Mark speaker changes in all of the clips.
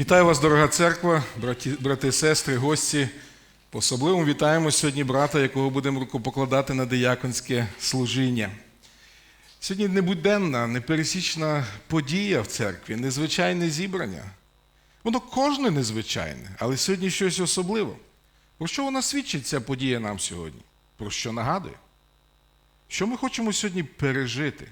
Speaker 1: Вітаю вас, дорога церква, браті, брати сестри, гості. По-особливому вітаємо сьогодні брата, якого будемо рукопокладати на дияконське служіння. Сьогодні небуденна, непересічна подія в церкві, незвичайне зібрання. Воно кожне незвичайне, але сьогодні щось особливе. Про що вона свідчить ця подія нам сьогодні? Про що нагадує? Що ми хочемо сьогодні пережити?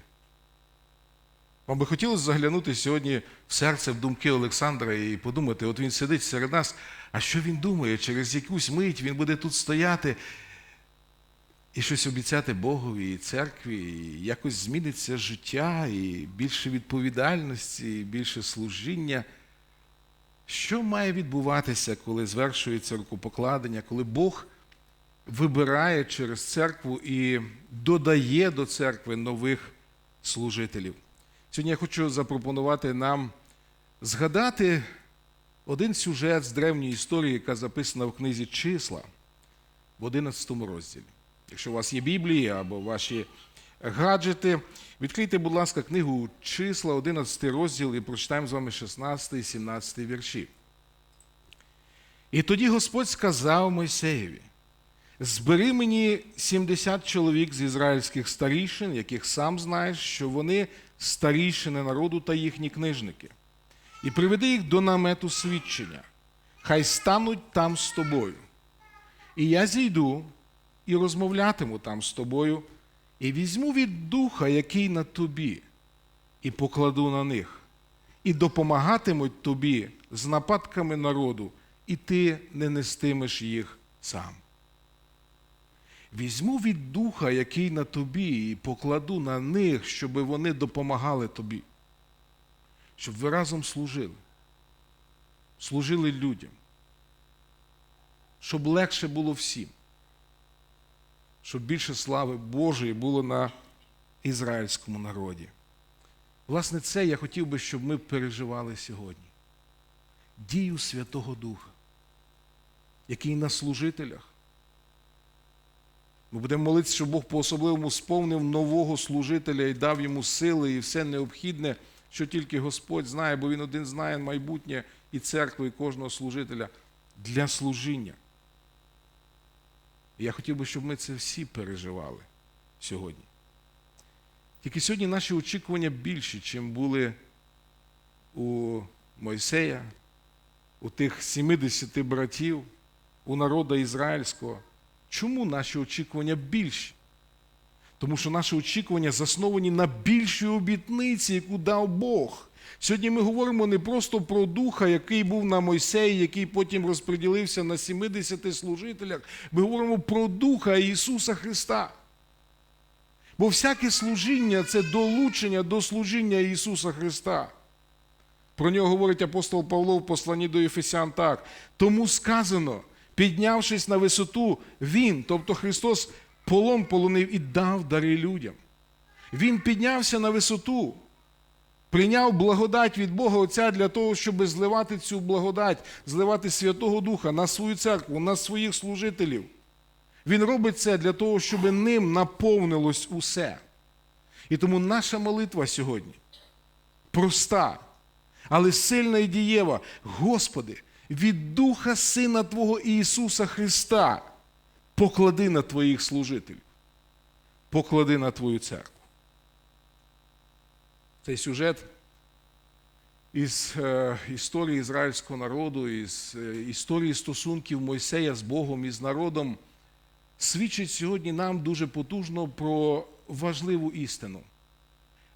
Speaker 1: Вам би хотілося заглянути сьогодні в серце, в думки Олександра і подумати, от він сидить серед нас, а що він думає, через якусь мить він буде тут стояти і щось обіцяти Богові і церкві, і якось зміниться життя, і більше відповідальності, і більше служіння. Що має відбуватися, коли звершується рукопокладення, коли Бог вибирає через церкву і додає до церкви нових служителів? Сьогодні я хочу запропонувати нам згадати один сюжет з древньої історії, яка записана в книзі Числа в 11 розділі. Якщо у вас є Біблія або ваші гаджети, відкрийте, будь ласка, книгу Числа, 11 розділ, і прочитаємо з вами 16 і 17 вірші. І тоді Господь сказав Мойсеєві: Збери мені 70 чоловік з ізраїльських старішин, яких сам знаєш, що вони старішини народу та їхні книжники, і приведи їх до намету свідчення. Хай стануть там з тобою. І я зійду і розмовлятиму там з тобою, і візьму від духа, який на тобі, і покладу на них, і допомагатимуть тобі з нападками народу, і ти не нестимеш їх сам. Візьму від духа, який на тобі, і покладу на них, щоб вони допомагали тобі, щоб ви разом служили, служили людям, щоб легше було всім, щоб більше слави Божої було на ізраїльському народі. Власне, це я хотів би, щоб ми переживали сьогодні. Дію Святого Духа, який на служителях. Ми будемо молитися, щоб Бог по-особливому сповнив нового служителя і дав йому сили і все необхідне, що тільки Господь знає, бо Він один знає майбутнє і церкви, і кожного служителя для служіння. І я хотів би, щоб ми це всі переживали сьогодні. Тільки сьогодні наші очікування більші, чим були у Мойсея, у тих 70 братів, у народу ізраїльського. Чому наші очікування більші? Тому що наші очікування засновані на більшій обітниці, яку дав Бог. Сьогодні ми говоримо не просто про духа, який був на Мойсеї, який потім розподілився на 70 служителях. Ми говоримо про Духа Ісуса Христа. Бо всяке служіння це долучення до служіння Ісуса Христа. Про нього говорить апостол Павло в посланні до Ефесян так. Тому сказано, піднявшись на висоту, Він, тобто Христос, полон полонив і дав дари людям. Він піднявся на висоту, прийняв благодать від Бога Отця для того, щоб зливати цю благодать, зливати Святого Духа на свою церкву, на своїх служителів. Він робить це для того, щоб ним наповнилось усе. І тому наша молитва сьогодні проста, але сильна і дієва. Господи, від Духа Сина Твого Ісуса Христа поклади на Твоїх служителів, поклади на Твою церкву. Цей сюжет із е, історії ізраїльського народу, із е, історії стосунків Мойсея з Богом і з народом свідчить сьогодні нам дуже потужно про важливу істину.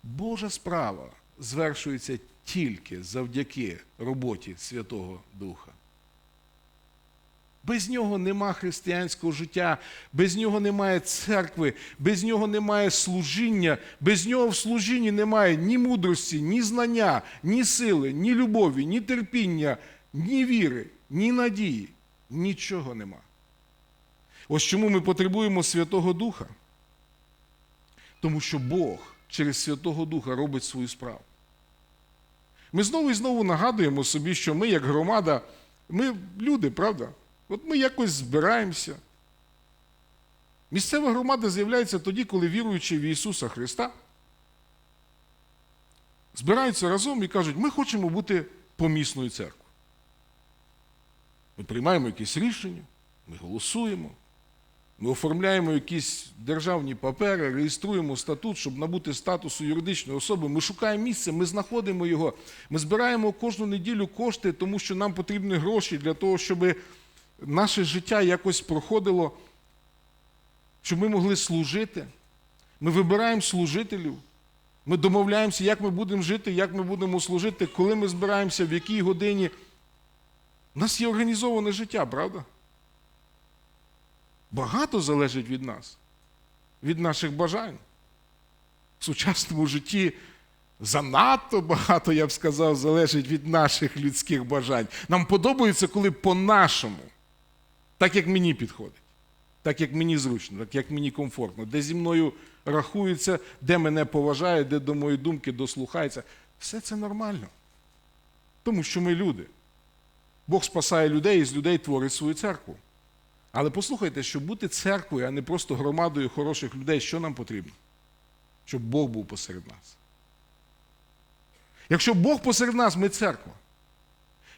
Speaker 1: Божа справа звершується тільки завдяки роботі Святого Духа. Без нього нема християнського життя, без нього немає церкви, без нього немає служіння, без нього в служінні немає ні мудрості, ні знання, ні сили, ні любові, ні терпіння, ні віри, ні надії. Нічого нема. Ось чому ми потребуємо Святого Духа. Тому що Бог через Святого Духа робить свою справу. Ми знову і знову нагадуємо собі, що ми, як громада, ми люди, правда? От ми якось збираємося. Місцева громада з'являється тоді, коли віруючи в Ісуса Христа, збираються разом і кажуть, ми хочемо бути помісною церквою. Ми приймаємо якісь рішення, ми голосуємо, ми оформляємо якісь державні папери, реєструємо статут, щоб набути статусу юридичної особи. Ми шукаємо місце, ми знаходимо його. Ми збираємо кожну неділю кошти, тому що нам потрібні гроші для того, щоб наше життя якось проходило, щоб ми могли служити. Ми вибираємо служителів. Ми домовляємося, як ми будемо жити, як ми будемо служити, коли ми збираємося, в якій годині. У нас є організоване життя, правда? Багато залежить від нас, від наших бажань. В сучасному житті занадто багато, я б сказав, залежить від наших людських бажань. Нам подобається, коли по-нашому, так як мені підходить, так як мені зручно, так як мені комфортно, де зі мною рахуються, де мене поважають, де до моєї думки дослухаються. Все це нормально. Тому що ми люди. Бог спасає людей і з людей творить свою церкву. Але послухайте, щоб бути церквою, а не просто громадою хороших людей, що нам потрібно? Щоб Бог був посеред нас. Якщо Бог посеред нас, ми церква.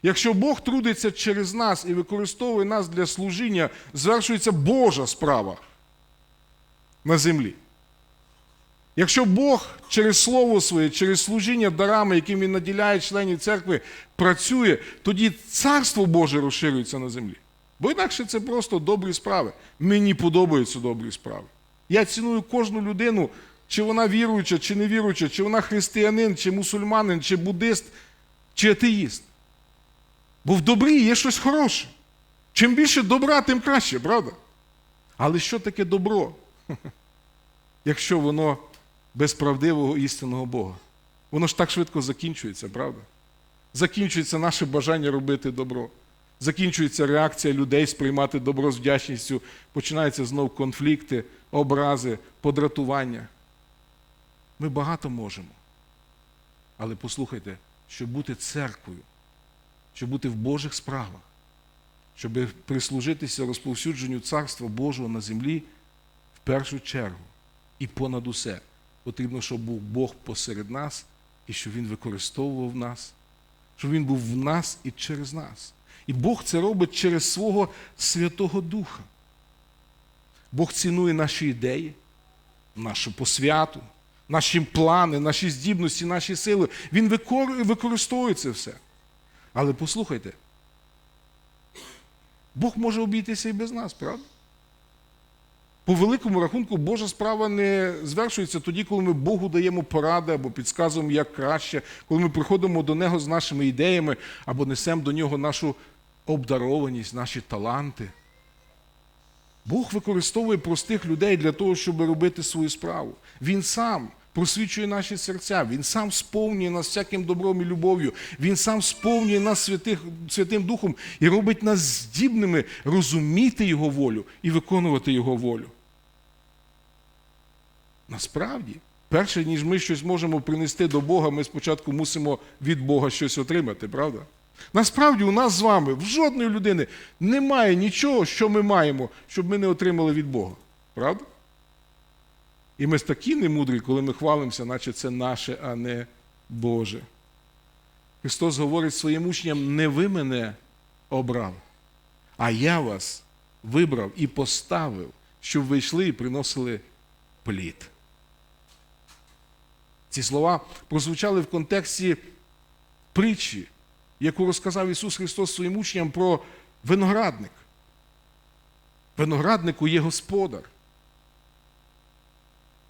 Speaker 1: Якщо Бог трудиться через нас і використовує нас для служіння, звершується Божа справа на землі. Якщо Бог через Слово своє, через служіння дарами, яким Він наділяє членів церкви, працює, тоді Царство Боже розширюється на землі. Бо інакше це просто добрі справи. Мені подобаються добрі справи. Я ціную кожну людину, чи вона віруюча, чи не віруюча, чи вона християнин, чи мусульманин, чи буддист, чи атеїст. Бо в добрі є щось хороше. Чим більше добра, тим краще, правда? Але що таке добро? Якщо воно без правдивого істинного Бога. Воно ж так швидко закінчується, правда? Закінчується наше бажання робити добро. Закінчується реакція людей сприймати добро з вдячністю, починаються знов конфлікти, образи, подратування. Ми багато можемо. Але послухайте, щоб бути церквою, щоб бути в Божих справах, щоб прислужитися розповсюдженню Царства Божого на землі, в першу чергу і понад усе потрібно, щоб був Бог посеред нас і щоб Він використовував нас, щоб Він був в нас і через нас. І Бог це робить через свого Святого Духа. Бог цінує наші ідеї, нашу посвяту, наші плани, наші здібності, наші сили. Він використовує це все. Але послухайте, Бог може обійтися і без нас, правда? По великому рахунку, Божа справа не звершується тоді, коли ми Богу даємо поради або підказуємо, як краще, коли ми приходимо до Нього з нашими ідеями або несемо до нього нашу обдарованість, наші таланти. Бог використовує простих людей для того, щоб робити свою справу. Він сам просвічує наші серця, Він сам сповнює нас всяким добром і любов'ю, Він сам сповнює нас святих, Святим Духом і робить нас здібними розуміти Його волю і виконувати Його волю. Насправді, перше, ніж ми щось можемо принести до Бога, ми спочатку мусимо від Бога щось отримати, правда? Насправді, у нас з вами, в жодної людини, немає нічого, що ми маємо, щоб ми не отримали від Бога. Правда? І ми такі немудрі, коли ми хвалимося, наче це наше, а не Боже. Христос говорить своїм учням: не ви мене обрав, а я вас вибрав і поставив, щоб ви йшли і приносили плід. Ці слова прозвучали в контексті притчі, яку розказав Ісус Христос своїм учням про виноградник. Винограднику є господар.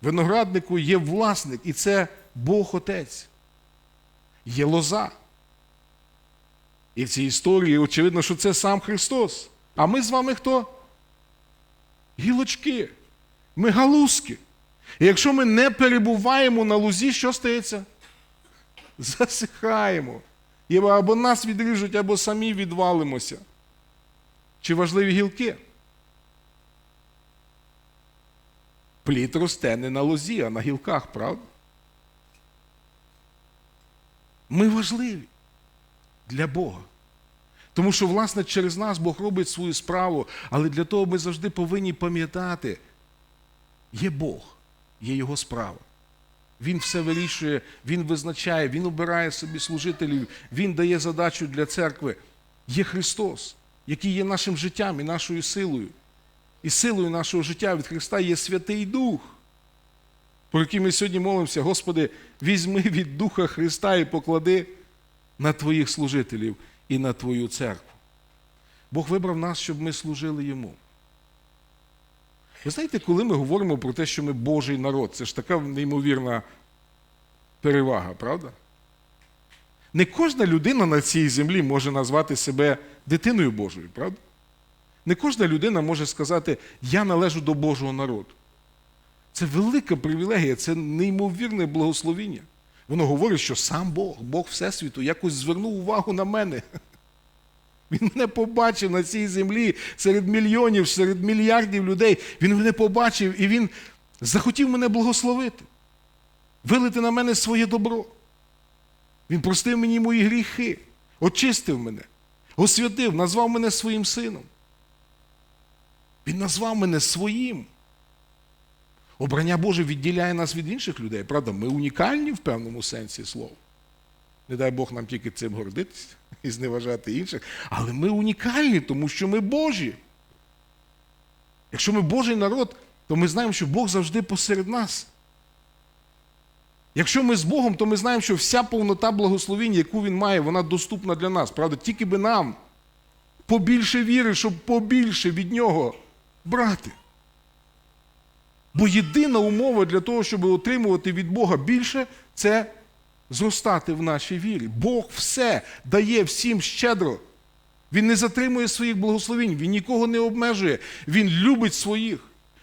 Speaker 1: Винограднику є власник, і це Бог Отець. Є лоза. І в цій історії очевидно, що це сам Христос. А ми з вами хто? Гілочки. Ми галузки. І якщо ми не перебуваємо на лузі, що стається? Засихаємо. Або нас відріжуть, або самі відвалимося. Чи важливі гілки? Плід росте не на лозі, а на гілках, правда? Ми важливі для Бога. Тому що, власне, через нас Бог робить свою справу, але для того ми завжди повинні пам'ятати, є Бог, є Його справа. Він все вирішує, Він визначає, Він обирає собі служителів, Він дає задачу для церкви. Є Христос. який є нашим життям і нашою силою. І силою нашого життя від Христа є Святий Дух, про який ми сьогодні молимося. Господи, візьми від Духа Христа і поклади на Твоїх служителів і на Твою церкву. Бог вибрав нас, щоб ми служили Йому. Ви знаєте, коли ми говоримо про те, що ми Божий народ, це ж така неймовірна перевага, правда? Не кожна людина на цій землі може назвати себе дитиною Божою, правда? Не кожна людина може сказати, я належу до Божого народу. Це велика привілегія, це неймовірне благословіння. Воно говорить, що сам Бог, Бог Всесвіту, якось звернув увагу на мене. Він мене побачив на цій землі серед мільйонів, серед мільярдів людей. Він мене побачив і він захотів мене благословити, вилити на мене своє добро. Він простив мені мої гріхи, очистив мене, освятив, назвав мене своїм сином. Він назвав мене своїм. Обрання Боже відділяє нас від інших людей. Правда, ми унікальні в певному сенсі слова. Не дай Бог нам тільки цим гордитися і зневажати інших. Але ми унікальні, тому що ми Божі. Якщо ми Божий народ, то ми знаємо, що Бог завжди посеред нас. Якщо ми з Богом, то ми знаємо, що вся повнота благословінь, яку Він має, вона доступна для нас. Правда, тільки би нам побільше віри, щоб побільше від Нього брати. Бо єдина умова для того, щоб отримувати від Бога більше, це зростати в нашій вірі. Бог все дає всім щедро. Він не затримує своїх благословень, він нікого не обмежує. Він любить своїх,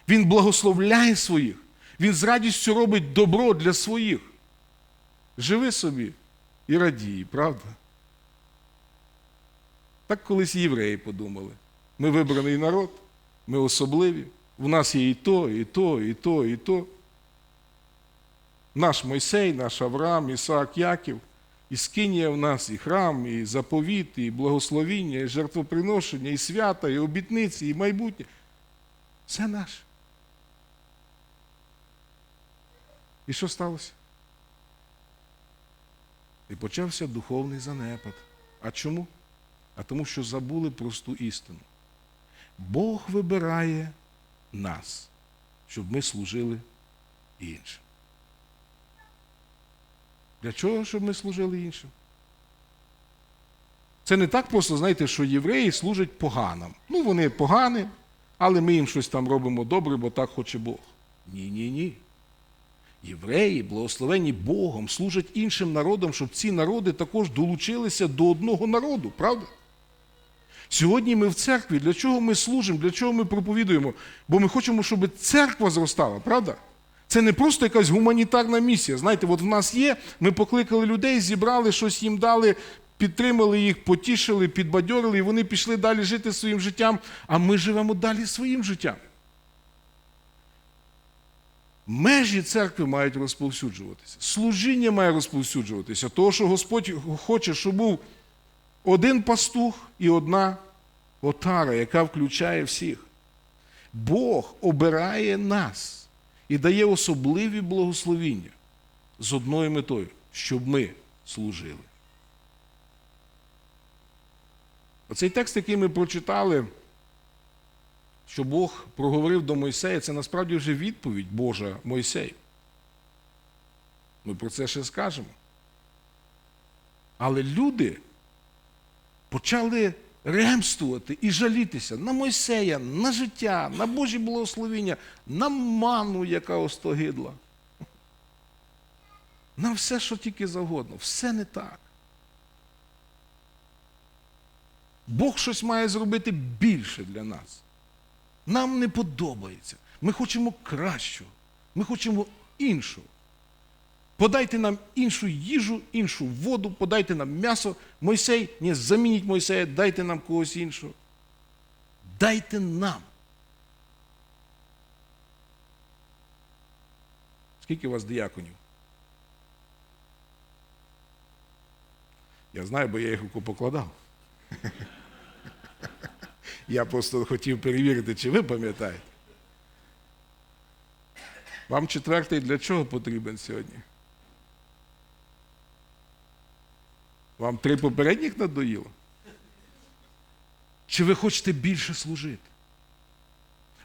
Speaker 1: він благословляє своїх, він з радістю робить добро для своїх. Живи собі і радій, правда? Так колись євреї подумали. Ми вибраний народ, ми особливі. У нас є і то, і то, і то, і то. Наш Мойсей, наш Авраам, Ісаак Яків, і скинія в нас, і храм, і заповіт, і благословіння, і жертвоприношення, і свята, і обітниці, і майбутнє. Все наше. І що сталося? І почався духовний занепад. А чому? А тому, що забули просту істину. Бог вибирає нас, щоб ми служили іншим. Для чого, щоб ми служили іншим? Це не так просто, знаєте, що євреї служать поганим. Ну, вони погані, але ми їм щось там робимо добре, бо так хоче Бог. Ні, ні, ні. Євреї, благословені Богом, служать іншим народам, щоб ці народи також долучилися до одного народу, правда? Сьогодні ми в церкві. Для чого ми служимо, для чого ми проповідуємо? Бо ми хочемо, щоб церква зростала, правда? Це не просто якась гуманітарна місія. Знаєте, от в нас є, ми покликали людей, зібрали, щось їм дали, підтримали їх, потішили, підбадьорили, і вони пішли далі жити своїм життям, а ми живемо далі своїм життям. Межі церкви мають розповсюджуватися. Служіння має розповсюджуватися. Того, що Господь хоче, щоб був один пастух і одна отара, яка включає всіх. Бог обирає нас і дає особливі благословіння з одною метою, щоб ми служили. Оцей текст, який ми прочитали, що Бог проговорив до Мойсея, це насправді вже відповідь Божа Мойсею. Ми про це ще скажемо. Але люди почали ремствувати і жалітися на Мойсея, на життя, на Божі благословіння, на ману, яка остогидла. На все, що тільки завгодно. Все не так. Бог щось має зробити більше для нас. Нам не подобається. Ми хочемо кращого. Ми хочемо іншого. Подайте нам іншу їжу, іншу воду, подайте нам м'ясо. Мойсей, ні, замініть Мойсея, дайте нам когось іншого. Дайте нам. Скільки у вас дияконів? Я знаю, бо я їх покладав. Я просто хотів перевірити, чи ви пам'ятаєте. Вам четвертий для чого потрібен сьогодні? Вам три попередніх надоїло? Чи ви хочете більше служити?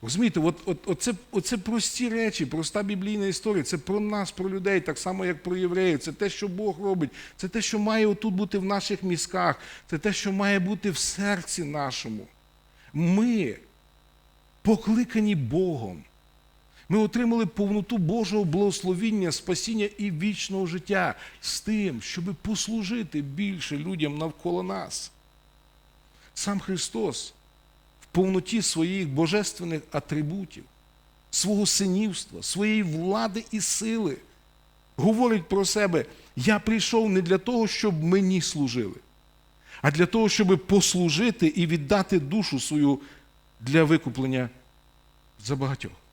Speaker 1: Розумієте, от, от, оце, оце прості речі, проста біблійна історія. Це про нас, про людей, так само, як про євреїв. Це те, що Бог робить. Це те, що має отут бути в наших мізках. Це те, що має бути в серці нашому. Ми покликані Богом. Ми отримали повноту Божого благословіння, спасіння і вічного життя з тим, щоб послужити більше людям навколо нас. Сам Христос в повноті своїх божественних атрибутів, свого синівства, своєї влади і сили говорить про себе: я прийшов не для того, щоб мені служили, а для того, щоб послужити і віддати душу свою для викуплення за багатьох.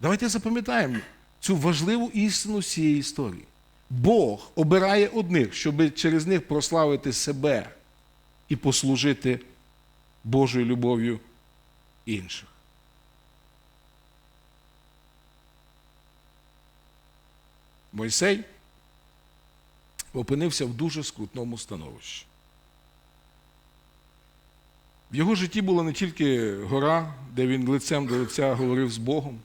Speaker 1: Давайте запам'ятаємо цю важливу істину цієї історії. Бог обирає одних, щоб через них прославити себе і послужити Божою любов'ю інших. Мойсей опинився в дуже скрутному становищі. В його житті була не тільки гора, де він лицем до лиця говорив з Богом.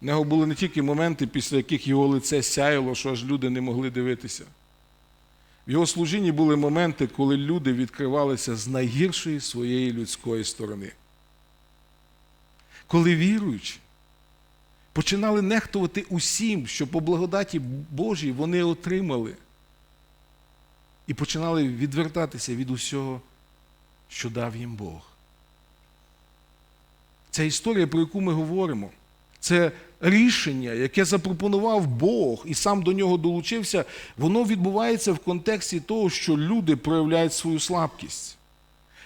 Speaker 1: В нього були не тільки моменти, після яких його лице сяяло, що аж люди не могли дивитися. В його служінні були моменти, коли люди відкривалися з найгіршої своєї людської сторони. Коли віруючі починали нехтувати усім, що по благодаті Божій вони отримали, і починали відвертатися від усього, що дав їм Бог. Ця історія, про яку ми говоримо, це рішення, яке запропонував Бог і сам до нього долучився, воно відбувається в контексті того, що люди проявляють свою слабкість.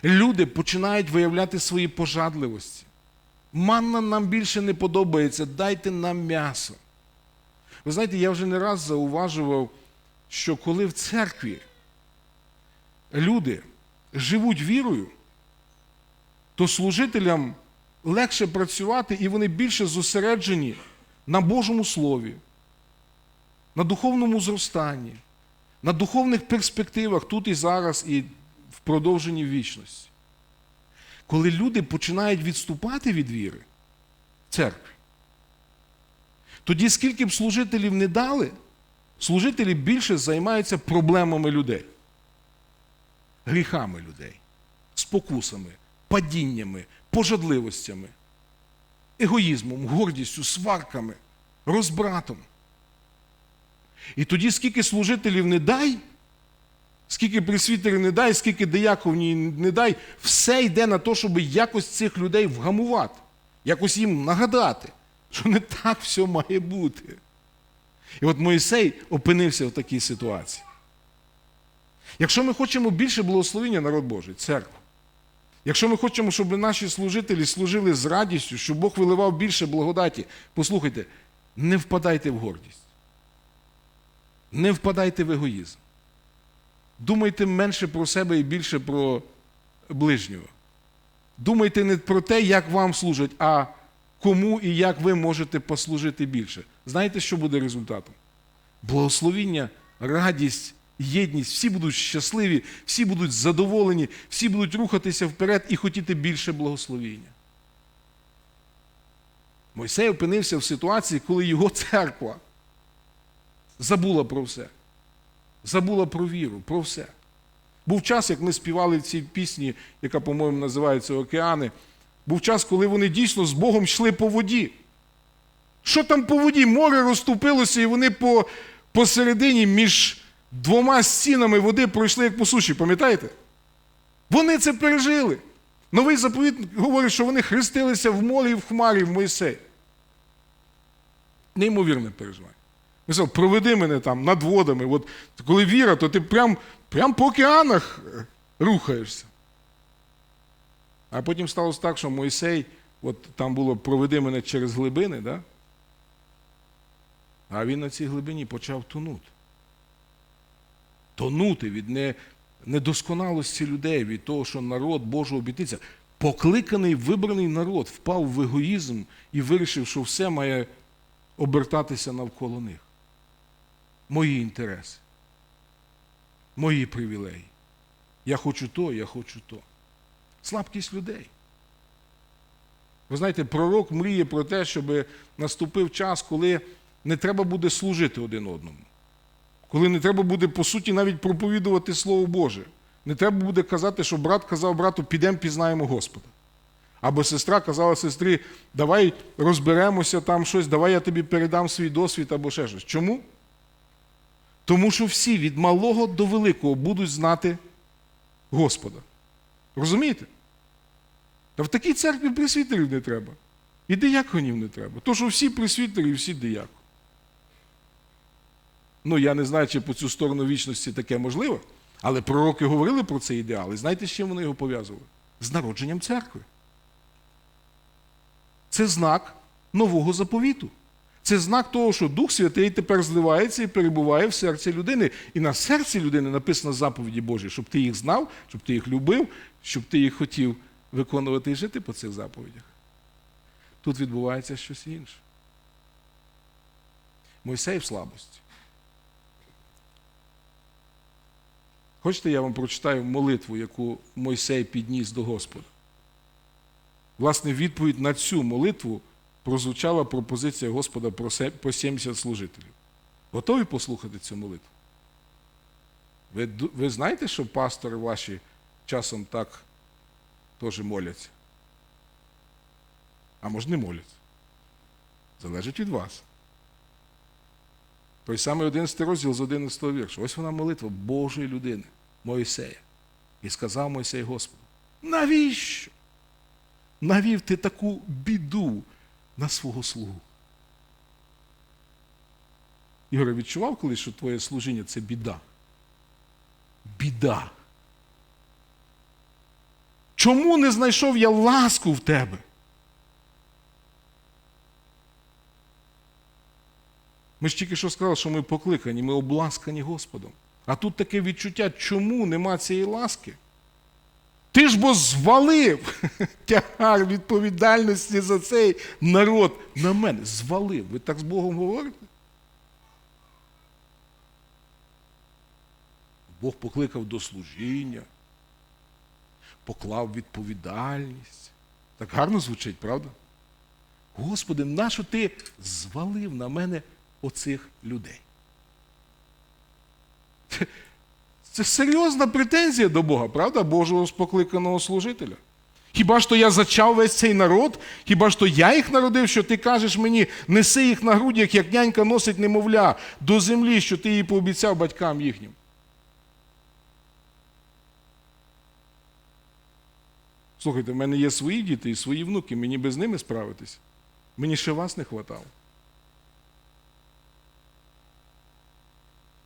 Speaker 1: Люди починають виявляти свої пожадливості. Манна нам більше не подобається, дайте нам м'ясо. Ви знаєте, я вже не раз зауважував, що коли в церкві люди живуть вірою, то служителям легше працювати і вони більше зосереджені на Божому Слові, на духовному зростанні, на духовних перспективах тут і зараз, і в продовженні вічності. Коли люди починають відступати від віри в церкві, тоді скільки б служителів не дали, служителі більше займаються проблемами людей, гріхами людей, спокусами, падіннями, пожадливостями, егоїзмом, гордістю, сварками, розбратом. І тоді, скільки служителів не дай, скільки присвітерів не дай, скільки дияконів не дай, все йде на те, щоб якось цих людей вгамувати, якось їм нагадати, що не так все має бути. І от Моїсей опинився в такій ситуації. Якщо ми хочемо більше благословення, народ Божий, церква, Якщо ми хочемо, щоб наші служителі служили з радістю, щоб Бог виливав більше благодаті, послухайте, не впадайте в гордість. Не впадайте в егоїзм. Думайте менше про себе і більше про ближнього. Думайте не про те, як вам служать, а кому і як ви можете послужити більше. Знаєте, що буде результатом? Благословіння, радість єдність, всі будуть щасливі, всі будуть задоволені, всі будуть рухатися вперед і хотіти більше благословіння. Мойсей опинився в ситуації, коли його церква забула про все. Забула про віру, про все. Був час, як ми співали в цій пісні, яка, по-моєму, називається Океани. Був час, коли вони дійсно з Богом йшли по воді. Що там по воді? Море розступилося, і вони по, посередині між двома стінами води пройшли як по суші, пам'ятаєте? Вони це пережили. Новий заповіт говорить, що вони хрестилися в морі і в хмарі в Мойсей. Неймовірне переживання. Він сказав, проведи мене там над водами. От, коли віра, то ти прям, прям по океанах рухаєшся. А потім сталося так, що Мойсей, от там було проведи мене через глибини, да? а він на цій глибині почав тонути тонути від не, недосконалості людей, від того, що народ Божого обітниця, покликаний вибраний народ впав в егоїзм і вирішив, що все має обертатися навколо них. Мої інтереси, мої привілеї. Я хочу то, я хочу то. Слабкість людей. Ви знаєте, пророк мріє про те, щоб наступив час, коли не треба буде служити один одному. Коли не треба буде, по суті, навіть проповідувати Слово Боже. Не треба буде казати, що брат казав брату, підемо пізнаємо Господа. Або сестра казала сестрі, давай розберемося там щось, давай я тобі передам свій досвід або ще щось. Чому? Тому що всі від малого до великого будуть знати Господа. Розумієте? Та в такій церкві присвітерів не треба. І дияконів не треба. То, що всі присвітери і всі диякони. Ну, я не знаю, чи по цю сторону вічності таке можливо, але пророки говорили про цей ідеал. І знаєте, з чим вони його пов'язували? З народженням церкви. Це знак нового заповіту. Це знак того, що Дух Святий тепер зливається і перебуває в серці людини. І на серці людини написано заповіді Божі, щоб ти їх знав, щоб ти їх любив, щоб ти їх хотів виконувати і жити по цих заповідях. Тут відбувається щось інше. Мойсей в слабості. Хочете, я вам прочитаю молитву, яку Мойсей підніс до Господа? Власне, відповідь на цю молитву прозвучала пропозиція Господа про 70 служителів. Готові послухати цю молитву? Ви, ви знаєте, що пастори ваші часом так теж моляться? А може не моляться? Залежить від вас. Той самий 11 розділ з 11 віршу. Ось вона молитва Божої людини, Моїсея. І сказав Мойсей Господу: навіщо? Навів ти таку біду на свого слугу. Ігоре, відчував колись, що твоє служіння це біда? Біда. Чому не знайшов я ласку в тебе? Ми ж тільки що сказали, що ми покликані, ми обласкані Господом. А тут таке відчуття, чому нема цієї ласки? Ти ж бо звалив тягар відповідальності за цей народ на мене. Звалив. Ви так з Богом говорите? Бог покликав до служіння, поклав відповідальність. Так гарно звучить, правда? Господи, нащо ти звалив на мене оцих людей? Це серйозна претензія до Бога, правда? Божого спокликаного служителя. Хіба ж то я зачав весь цей народ? Хіба ж то я їх народив, що ти кажеш мені, неси їх на грудях, як нянька носить немовля, до землі, що ти її пообіцяв батькам їхнім? Слухайте, в мене є свої діти і свої внуки, мені без ними справитись. Мені ще вас не хватало.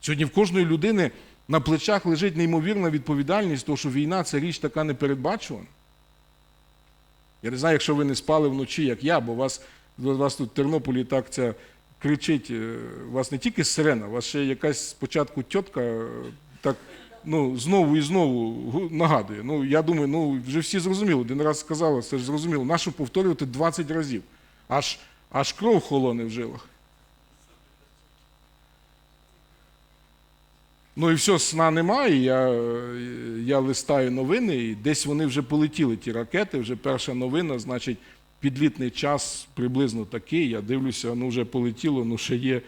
Speaker 1: Сьогодні в кожної людини на плечах лежить неймовірна відповідальність, тому що війна це річ така непередбачувана. Я не знаю, якщо ви не спали вночі, як я, бо вас, вас тут в Тернополі так це кричить, е, у вас не тільки сирена, у вас ще якась спочатку тітка е, так ну, знову і знову нагадує. Ну, я думаю, ну вже всі зрозуміли, один раз сказала, це ж зрозуміло. Нащо повторювати 20 разів? Аж, аж кров холоне в жилах. Ну і все, сна немає. Я, я листаю новини, і десь вони вже полетіли, ті ракети. Вже перша новина, значить, підлітний час приблизно такий. Я дивлюся, ну вже полетіло, ну ще є,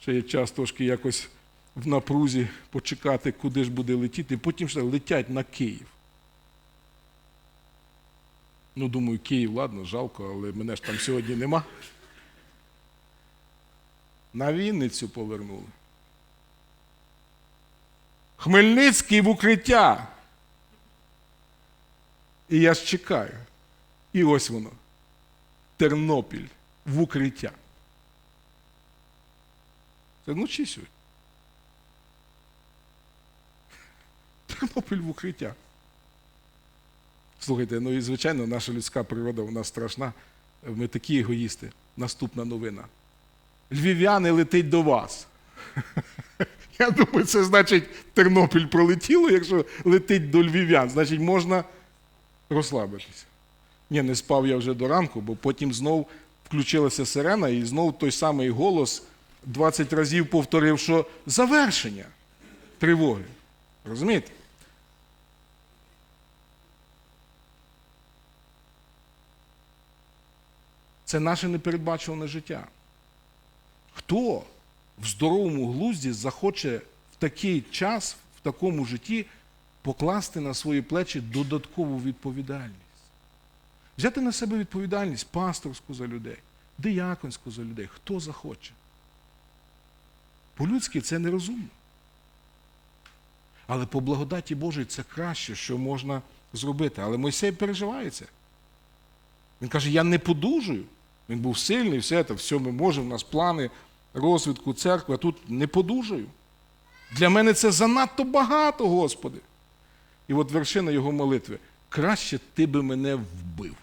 Speaker 1: ще є час трошки якось в напрузі почекати, куди ж буде летіти. Потім ще летять на Київ. Ну, думаю, Київ, ладно, жалко, але мене ж там сьогодні нема. На Вінницю повернули. Хмельницький в укриття. І я ж чекаю. І ось воно. Тернопіль в укриття. Це вночі сьогодні. Тернопіль в укриття. Слухайте, ну і звичайно, наша людська природа вона страшна. Ми такі егоїсти. Наступна новина. Львів'яни летить до вас. Я думаю, це значить, Тернопіль пролетіло, якщо летить до Львів'ян, значить можна розслабитися. Ні, не спав я вже до ранку, бо потім знов включилася сирена, і знов той самий голос 20 разів повторив, що завершення тривоги. Розумієте? Це наше непередбачуване життя. Хто? В здоровому глузді захоче в такий час, в такому житті покласти на свої плечі додаткову відповідальність? Взяти на себе відповідальність пасторську за людей, дияконську за людей. Хто захоче? По-людськи це нерозумно. Але по благодаті Божій це краще, що можна зробити. Але Мойсей переживає це. Він каже: я не подужую. Він був сильний, все це, все ми можемо, у нас плани розвитку церкви, а тут не подужаю. Для мене це занадто багато, Господи. І от вершина його молитви. Краще ти би мене вбив.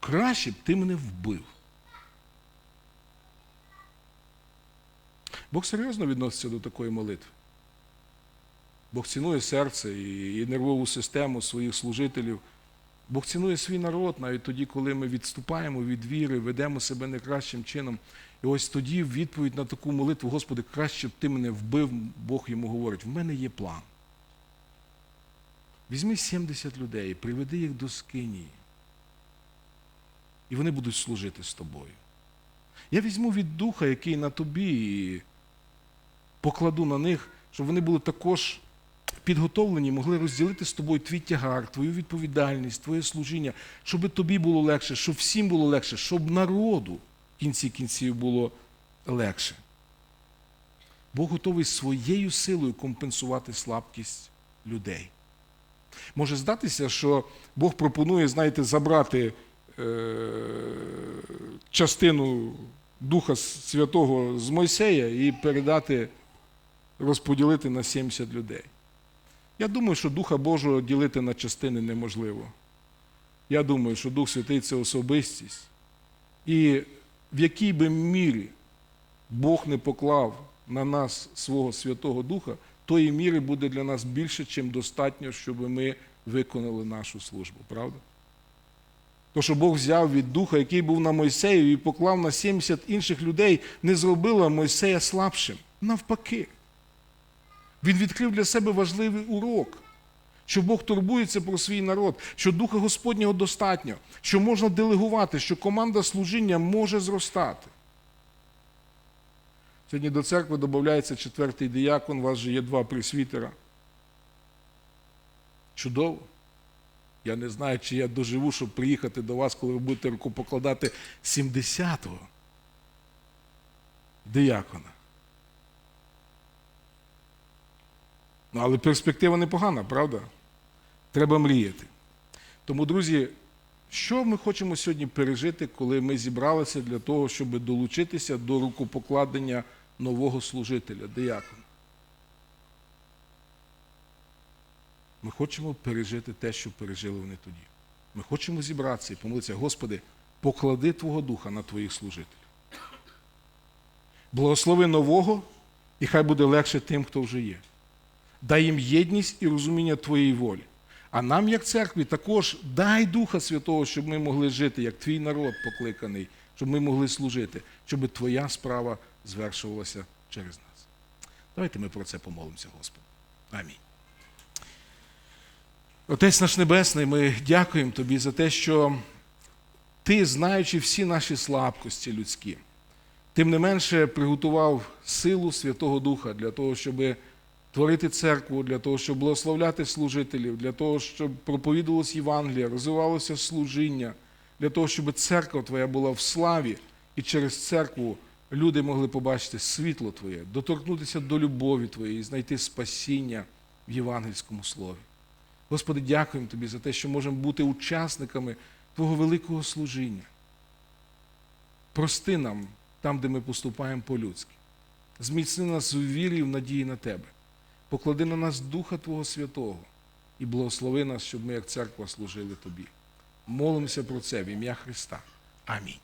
Speaker 1: Краще б ти мене вбив. Бог серйозно відноситься до такої молитви. Бог цінує серце і, нервову систему своїх служителів. Бог цінує свій народ навіть тоді, коли ми відступаємо від віри, ведемо себе не кращим чином. І ось тоді, відповідь на таку молитву, Господи, краще б ти мене вбив, Бог йому говорить: в мене є план. Візьми 70 людей, приведи їх до скинії. І вони будуть служити з тобою. Я візьму від духа, який на тобі, і покладу на них, щоб вони були також підготовлені, могли розділити з тобою твій тягар, твою відповідальність, твоє служіння, щоб тобі було легше, щоб всім було легше, щоб народу в кінці кінців було легше. Бог готовий своєю силою компенсувати слабкість людей. Може здатися, що Бог пропонує, знаєте, забрати е, частину Духа Святого з Мойсея і передати, розподілити на 70 людей. Я думаю, що Духа Божого ділити на частини неможливо. Я думаю, що Дух Святий це особистість. І в якій би мірі Бог не поклав на нас свого Святого Духа, тої міри буде для нас більше, чим достатньо, щоб ми виконали нашу службу. Правда? То, що Бог взяв від Духа, який був на Мойсею, і поклав на 70 інших людей, не зробило Мойсея слабшим. Навпаки. Він відкрив для себе важливий урок, що Бог турбується про свій народ, що Духа Господнього достатньо, що можна делегувати, що команда служіння може зростати. Сьогодні до церкви додається четвертий диякон, у вас же є два присвітера. Чудово. Я не знаю, чи я доживу, щоб приїхати до вас, коли ви будете рукопокладати 70-го диякона. Ну, але перспектива непогана, правда? Треба мріяти. Тому, друзі, що ми хочемо сьогодні пережити, коли ми зібралися для того, щоб долучитися до рукопокладення нового служителя, диякона? Ми хочемо пережити те, що пережили вони тоді. Ми хочемо зібратися і помолитися, Господи, поклади Твого Духа на Твоїх служителів. Благослови нового, і хай буде легше тим, хто вже є. Дай їм єдність і розуміння Твоєї волі. А нам, як церкві, також дай Духа Святого, щоб ми могли жити, як твій народ покликаний, щоб ми могли служити, щоб Твоя справа звершувалася через нас. Давайте ми про це помолимося, Господи. Амінь. Отець наш Небесний, ми дякуємо Тобі за те, що Ти, знаючи всі наші слабкості людські, тим не менше приготував силу Святого Духа для того, щоб творити церкву, для того, щоб благословляти служителів, для того, щоб проповідувалось Євангелія, розвивалося служіння, для того, щоб церква Твоя була в славі, і через церкву люди могли побачити світло Твоє, доторкнутися до любові Твоєї, знайти спасіння в євангельському слові. Господи, дякуємо Тобі за те, що можемо бути учасниками Твого великого служіння. Прости нам там, де ми поступаємо по-людськи. Зміцни нас у вірі і в надії на Тебе. Поклади на нас Духа Твого Святого і благослови нас, щоб ми, як церква, служили Тобі. Молимося про це в ім'я Христа. Амінь.